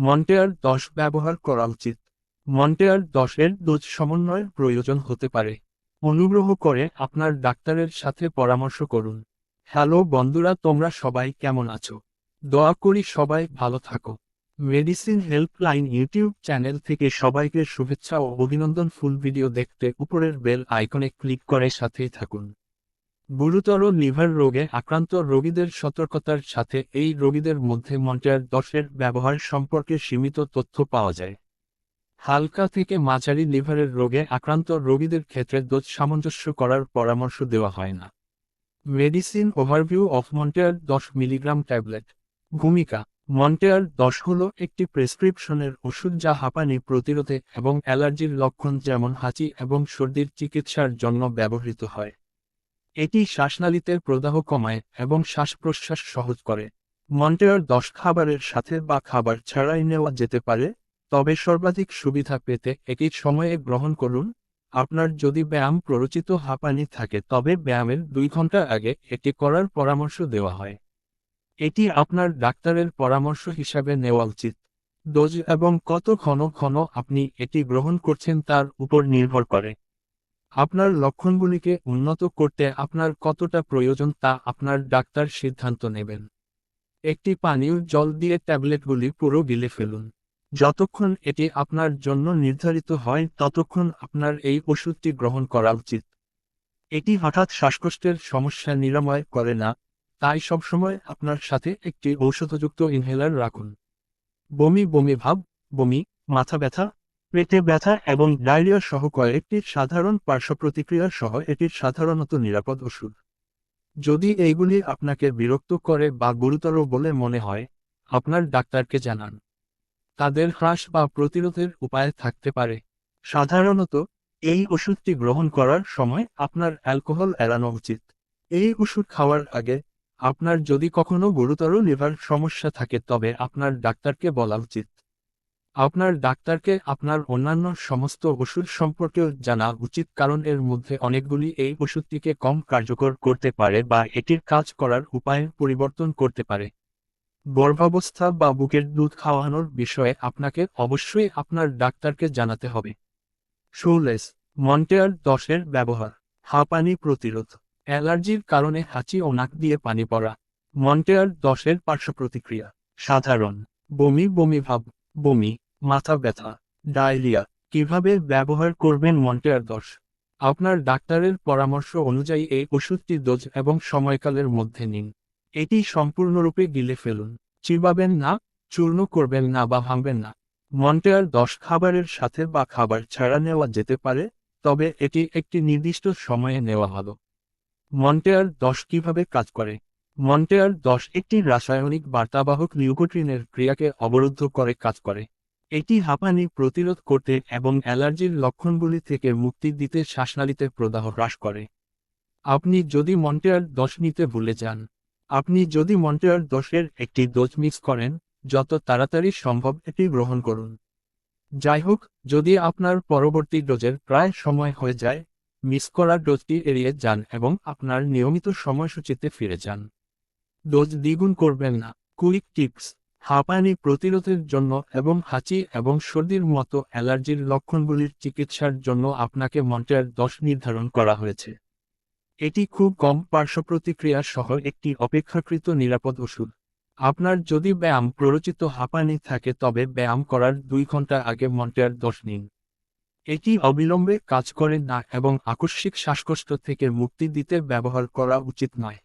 মন্টেয়ার দশ ব্যবহার করা উচিত। মন্টেয়ার দশের ডোজ সমন্বয়ের প্রয়োজন হতে পারে। অনুগ্রহ করে আপনার ডাক্তারের সাথে পরামর্শ করুন। হ্যালো বন্ধুরা, তোমরা সবাই কেমন আছো? দয়া করি সবাই ভালো থাকো। মেডিসিন হেল্পলাইন ইউটিউব চ্যানেল থেকে সবাইকে শুভেচ্ছা ও অভিনন্দন। ফুল ভিডিও দেখতে উপরের বেল আইকনে ক্লিক করে সাথেই থাকুন। গুরুতর লিভার রোগে আক্রান্ত রোগীদের সতর্কতার সাথে এই রোগীদের মধ্যে মন্টেয়ার দশের ব্যবহার সম্পর্কে সীমিত তথ্য পাওয়া যায়। হালকা থেকে মাঝারি লিভারের রোগে আক্রান্ত রোগীদের ক্ষেত্রে দোজ সামঞ্জস্য করার পরামর্শ দেওয়া হয় না। মেডিসিন ওভারভিউ অফ মন্টেয়ার দশ মিলিগ্রাম ট্যাবলেট। ভূমিকা মন্টেয়ার দশ হল একটি প্রেসক্রিপশনের ওষুধ যা হাঁপানি প্রতিরোধে এবং অ্যালার্জির লক্ষণ যেমন হাঁচি এবং সর্দির চিকিৎসার জন্য ব্যবহৃত হয়। এটি শ্বাসনালীতে প্রদাহ কমায় এবং শ্বাস প্রশ্বাস সহজ করে। মন্টেয়ার দশ খাবারের সাথে বা খাবার ছাড়াই নেওয়া যেতে পারে, তবে সর্বাধিক সুবিধা পেতে একই সময়ে গ্রহণ করুন। আপনার যদি ব্যায়াম প্ররোচিত হাঁপানি থাকে, তবে ব্যায়ামের দুই ঘণ্টা আগে এটি করার পরামর্শ দেওয়া হয়। এটি আপনার ডাক্তারের পরামর্শ হিসাবে নেওয়া উচিত। ডোজ এবং কত ঘন ঘন আপনি এটি গ্রহণ করছেন তার উপর নির্ভর করে। আপনার লক্ষণগুলিকে উন্নত করতে আপনার কতটা প্রয়োজন তা আপনার ডাক্তার সিদ্ধান্ত নেবেন। একটি পানীয় জল দিয়ে ট্যাবলেটগুলি পুরো গিলে ফেলুন। যতক্ষণ এটি আপনার জন্য নির্ধারিত হয়, ততক্ষণ আপনার এই ওষুধটি গ্রহণ করা উচিত। এটি হঠাৎ শ্বাসকষ্টের সমস্যা নিরাময় করে না, তাই সবসময় আপনার সাথে একটি ঔষধযুক্ত ইনহেলার রাখুন। বমি বমি ভাব, বমি, মাথা ব্যথা পেটে ব্যথা এবং ডায়রিয়া সহ কয়েকটি সাধারণ পার্শ্ব প্রতিক্রিয়া সহ এটি সাধারণত নিরাপদ ওষুধ। যদি এইগুলি আপনাকে বিরক্ত করে বা গুরুতর বলে মনে হয়, আপনার ডাক্তারকে জানান। তাদের হ্রাস বা প্রতিরোধের উপায় থাকতে পারে। সাধারণত, এই ওষুধটি গ্রহণ করার সময় আপনার অ্যালকোহল এড়ানো উচিত। এই ওষুধ খাওয়ার আগে আপনার যদি কখনো গুরুতর লিভার সমস্যা থাকে তবে আপনার ডাক্তারকে বলা উচিত। আপনার ডাক্তারকে আপনার অন্যান্য সমস্ত ওষুধ সম্পর্কেও জানা উচিত কারণ এর মধ্যে অনেকগুলি এই ওষুধটিকে কম কার্যকর করতে পারে বা এটির কাজ করার উপায় পরিবর্তন করতে পারে। গর্ভাবস্থা বা বুকের দুধ খাওয়ানোর বিষয়ে আপনাকে অবশ্যই আপনার ডাক্তারকে জানাতে হবে। শোলেস মন্টেয়ার দশের ব্যবহার হাঁপানি প্রতিরোধ, অ্যালার্জির কারণে হাঁচি ও নাক দিয়ে পানি পড়া, মন্টেয়ার দশের পার্শ্ব প্রতিক্রিয়া সাধারণ, বমি বমি ভাব। বমি, মাথা ব্যথা, ডায়রিয়া, কীভাবে ব্যবহার করবেন মন্টেয়ার দশ আপনার ডাক্তারের পরামর্শ অনুযায়ী এই ওষুধটি ডোজ এবং সময়কালের মধ্যে নিন। এটি সম্পূর্ণরূপে গিলে ফেলুন। চিবাবেন না, চূর্ণ করবেন না বা ভাঙবেন না। মন্টেয়ার দশ খাবারের সাথে বা খাবার ছাড়া নেওয়া যেতে পারে, তবে এটি একটি নির্দিষ্ট সময়ে নেওয়া ভালো। মন্টেয়ার দশ কীভাবে কাজ করে? মন্টেয়ার দশ একটি রাসায়নিক বার্তাবাহক লিউকোট্রিনের ক্রিয়াকে অবরুদ্ধ করে কাজ করে। এটি হাঁপানি প্রতিরোধ করতে এবং অ্যালার্জির লক্ষণগুলি থেকে মুক্তি দিতে শ্বাসনালীতে প্রদাহ হ্রাস করে। আপনি যদি মন্টেয়ার দশ নিতে ভুলে যান, আপনি যদি মন্টেয়ার দশের একটি ডোজ মিক্স করেন, যত তাড়াতাড়ি সম্ভব এটি গ্রহণ করুন। যাই হোক, যদি আপনার পরবর্তী ডোজের প্রায় সময় হয়ে যায় মিস করা ডোজটি এড়িয়ে যান এবং আপনার নিয়মিত সময়সূচিতে ফিরে যান। ডোজ দ্বিগুণ করবেন না। কুইক টিপস, হাঁপানি প্রতিরোধের জন্য এবং হাঁচি এবং সর্দির মতো অ্যালার্জির লক্ষণগুলির চিকিৎসার জন্য আপনাকে মন্টেয়ার দশ নির্ধারণ করা হয়েছে। এটি খুব কম পার্শ্ব প্রতিক্রিয়া সহ একটি অপেক্ষাকৃত নিরাপদ ওষুধ। আপনার যদি ব্যায়াম প্ররোচিত হাঁপানি থাকে তবে ব্যায়াম করার দুই ঘণ্টা আগে মন্টেয়ার দশ নিন। এটি অবিলম্বে কাজ করে না এবং আকস্মিক শ্বাসকষ্ট থেকে মুক্তি দিতে ব্যবহার করা উচিত নয়।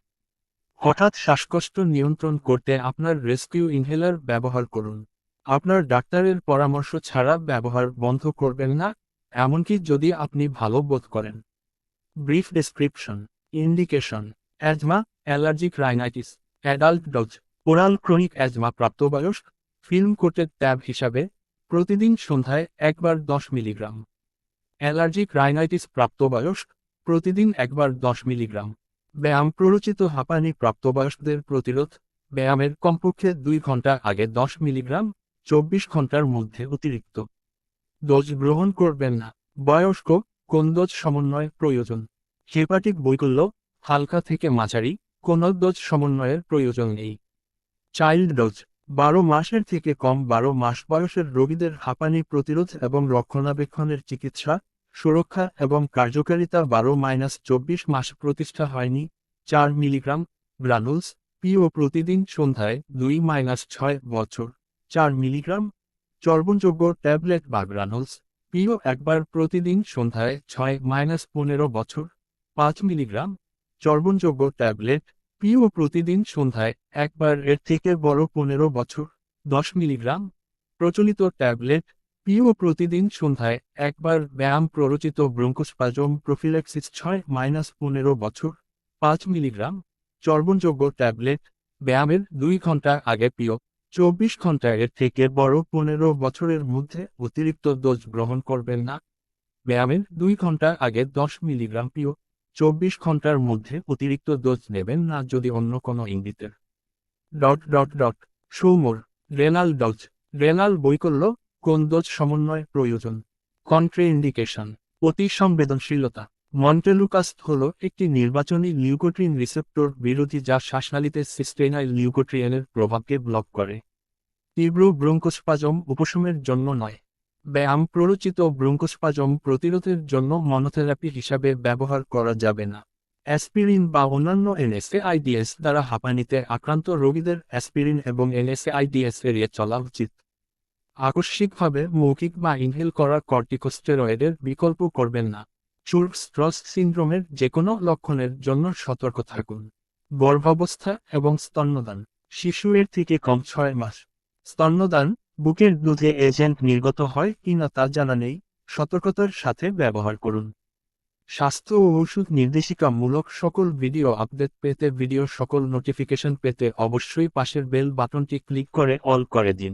হঠাৎ শ্বাসকষ্ট নিয়ন্ত্রণ করতে আপনার রেস্কিউ ইনহেলার ব্যবহার করুন। আপনার ডাক্তারের পরামর্শ ছাড়া ব্যবহার বন্ধ করবেন না, এমনকি যদি আপনি ভালো বোধ করেন। Brief description, indication, asthma, allergic rhinitis, adult dose, oral chronic asthma প্রাপ্তবয়স্ক ফিল্ম কোটেড ট্যাব হিসাবে, প্রতিদিন সন্ধ্যায় একবার দশ মিলিগ্রাম। অ্যালার্জিক রাইনাইটিস প্রাপ্তবয়স্ক প্রতিদিন একবার দশ মিলিগ্রাম। ব্যায়াম প্ররোচিত হাঁপানি প্রাপ্তবয়স্কদের প্রতিরোধ, ব্যায়ামের কমপক্ষে দুই ঘণ্টা আগে দশ মিলিগ্রাম, চব্বিশ ঘণ্টার মধ্যে অতিরিক্ত। ডোজ গ্রহণ করবেন না। বয়স্ক, কোন ডোজ সমন্বয় প্রয়োজন? হেপাটিক বৈকল্য, হালকা থেকে মাঝারি, কোন ডোজ সমন্বয়ের প্রয়োজন নেই। চাইল্ড ডোজ, বারো মাসের থেকে কম বারো মাস বয়সের রোগীদের হাঁপানি প্রতিরোধ এবং রক্ষণাবেক্ষণের চিকিৎসা সুরক্ষা এবং কার্যকারিতা বারো মাইনাস চব্বিশ মাস প্রতিষ্ঠা হয়নি, চার মিলিগ্রাম গ্রানুলস, পিও প্রতিদিন সন্ধ্যায় দুই মাইনাস ছয় বছর, চার মিলিগ্রাম চর্বণযোগ্য ট্যাবলেট বা গ্রানুলস, পিও একবার প্রতিদিন সন্ধ্যায় ছয় মাইনাস পনেরো বছর, পাঁচ মিলিগ্রাম চর্বণযোগ্য ট্যাবলেট, পিও প্রতিদিন সন্ধ্যায় একবার এর থেকে বড় পনেরো বছর, দশ মিলিগ্রাম প্রচলিত ট্যাবলেট পিও প্রতিদিন সন্ধ্যায় একবার ব্যায়াম প্ররোচিত ব্রঙ্কোস্পাজম প্রফিল্যাক্সিস ছয় মাইনাস পনেরো বছর, পাঁচ মিলিগ্রাম চর্বণযোগ্য ট্যাবলেট, ব্যায়ামের দুই ঘণ্টা আগে পিও চব্বিশ ঘণ্টা এর থেকে বড় পনেরো বছরের মধ্যে অতিরিক্ত ডোজ গ্রহণ করবেন না। ব্যায়ামের দুই ঘণ্টা আগে দশ মিলিগ্রাম পিও চব্বিশ ঘণ্টার মধ্যে অতিরিক্ত ডোজ নেবেন না যদি অন্য কোনো ইঙ্গিতের। ডট ডট ডট সৌমর রেনাল ডোজ রেনাল বৈকল্য কোন ডোজ সমন্বয় প্রয়োজন? কন্ট্রেইন্ডিকেশন অতি সংবেদনশীলতা। মন্টেলুকাস্ট হল একটি নির্বাচনী লিউকোট্রিন রিসেপ্টর বিরোধী যা শ্বাসনালীতে সিস্টেনাইল লিউকোট্রিয়েনের প্রভাবকে ব্লক করে। তীব্র ব্রঙ্কোস্পাজম উপশমের জন্য নয়। ব্যায়াম প্ররোচিত ব্রঙ্কোস্পাজম প্রতিরোধের জন্য মনোথেরাপি হিসাবে ব্যবহার করা যাবে না। অ্যাসপিরিন বা অন্যান্য এনএসএ এনএসএআইডিএস দ্বারা হাঁপানিতে আক্রান্ত রোগীদের অ্যাসপিরিন এবং এনএসএ এনএসএআইডিএস এড়িয়ে চলা উচিত। আকস্মিকভাবে মৌখিক বা ইনহেল করা কর্টিকোস্টেরয়েডের বিকল্প করবেন না। চুর্ক স্ট্রস সিন্ড্রোমের যে কোনো লক্ষণের জন্য সতর্ক থাকুন। গর্ভাবস্থা এবং স্তন্যদান। শিশু এর থেকে কম ছয় মাস। স্তন্যদান বুকের দুধে এজেন্ট নির্গত হয় কিনা তা জানা নেই। সতর্কতার সাথে ব্যবহার করুন। স্বাস্থ্য ও ওষুধ নির্দেশিকামূলক সকল ভিডিও আপডেট পেতে ভিডিও সকল নোটিফিকেশন পেতে অবশ্যই পাশের বেল বাটনটি ক্লিক করে অল করে দিন।